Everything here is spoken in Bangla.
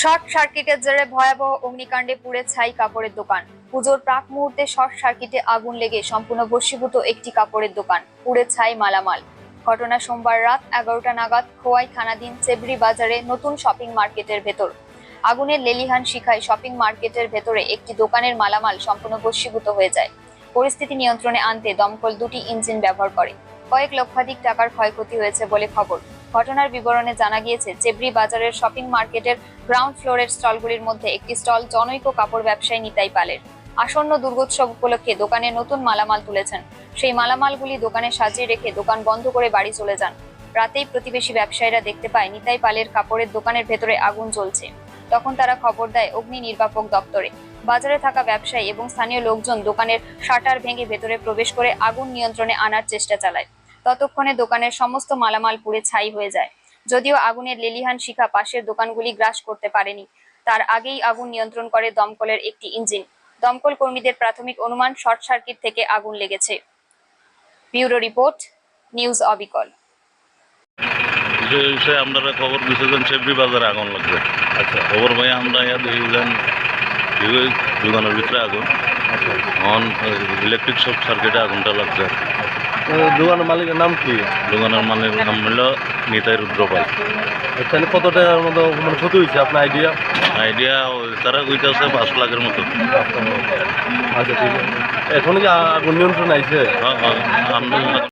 শর্ট সার্কিটের জেরে ভয়াবহ অগ্নিকাণ্ডে পুড়ে ছাই কাপড়ের দোকান। পুজোর প্রাক মুহূর্তে শর্ট সার্কিটে আগুন লেগে সম্পূর্ণ ভস্মীভূত একটি কাপড়ের দোকান, পুড়ে ছাই মালামাল। ঘটনা সোমবার রাত এগারোটা নাগাদ খোয়াই থানাধীন চেবড়ি বাজারে নতুন শপিং মার্কেটের ভেতর। আগুনের লেলিহান শিখায় শপিং মার্কেটের ভেতরে একটি দোকানের মালামাল সম্পূর্ণ ভস্মীভূত হয়ে যায়। পরিস্থিতি নিয়ন্ত্রণে আনতে দমকল দুটি ইঞ্জিন ব্যবহার করে। কয়েক লক্ষাধিক টাকার ক্ষয়ক্ষতি হয়েছে বলে খবর। ঘটনার বিবরণে জানা গিয়েছে চেবড়ি বাজারের শপিং মার্কেটের গ্রাউন্ড ফ্লোরের স্টলগুলির মধ্যে একটি স্টল জনৈক কাপড় ব্যবসায়ী নিতাই পালের। আসন্ন দুর্গোৎসব উপলক্ষে দোকানে নতুন মালামাল তুলেছেন। সেই মালামালগুলি দোকানে সাজিয়ে রেখে দোকান বন্ধ করে বাড়ি চলে যান। রাতেই প্রতিবেশী ব্যবসায়ীরা দেখতে পায়, নিতাই পালের কাপড়ের দোকানের ভেতরে আগুন জ্বলছে। তখন তারা খবর দেয়, অগ্নি নির্বাপক দপ্তরে। বাজারে থাকা ব্যবসায়ী এবং স্থানীয় লোকজন দোকানের শাটার ভেঙে ভেতরে প্রবেশ করে আগুন নিয়ন্ত্রণে আনার চেষ্টা চালায়। ততক্ষণে দোকানের সমস্ত মালামাল পুড়ে ছাই হয়ে যায়। যদিও আগুনের লেলিহান শিখা পাশের দোকানগুলি গ্রাস করতে পারেনি তার আগেই আগুন নিয়ন্ত্রণ করে দমকলের একটি ইঞ্জিন। দমকল কর্মীদের প্রাথমিক অনুমান শর্ট সার্কিট থেকে আগুন লেগেছে। ব্যুরো রিপোর্ট নিউজ অবিকল। যে বিষয়ে আপনারা খবর দিয়েছেন চেবরি বাজারে আগুন আচ্ছা। খবর ভাই আমরা ইয়া দেখলেন দোকানের ভিতরে আগুন। অন ইলেকট্রিক সব সার্কিটে আগুনটা লাগছে। দোকানের মালিকের নাম কি? দোকানের মালিকের নাম হলো নিতাই রুদ্রপাল। তাহলে কত টাকার মতো মানে ক্ষতি হয়েছে? আপনার আইডিয়া আইডিয়া তারা কইতাছে পাঁচ লাখের মতো। আচ্ছা ঠিক আছে। এখন কি আগুন নিয়ন্ত্রণ আইছে? হ্যাঁ, হ্যাঁ,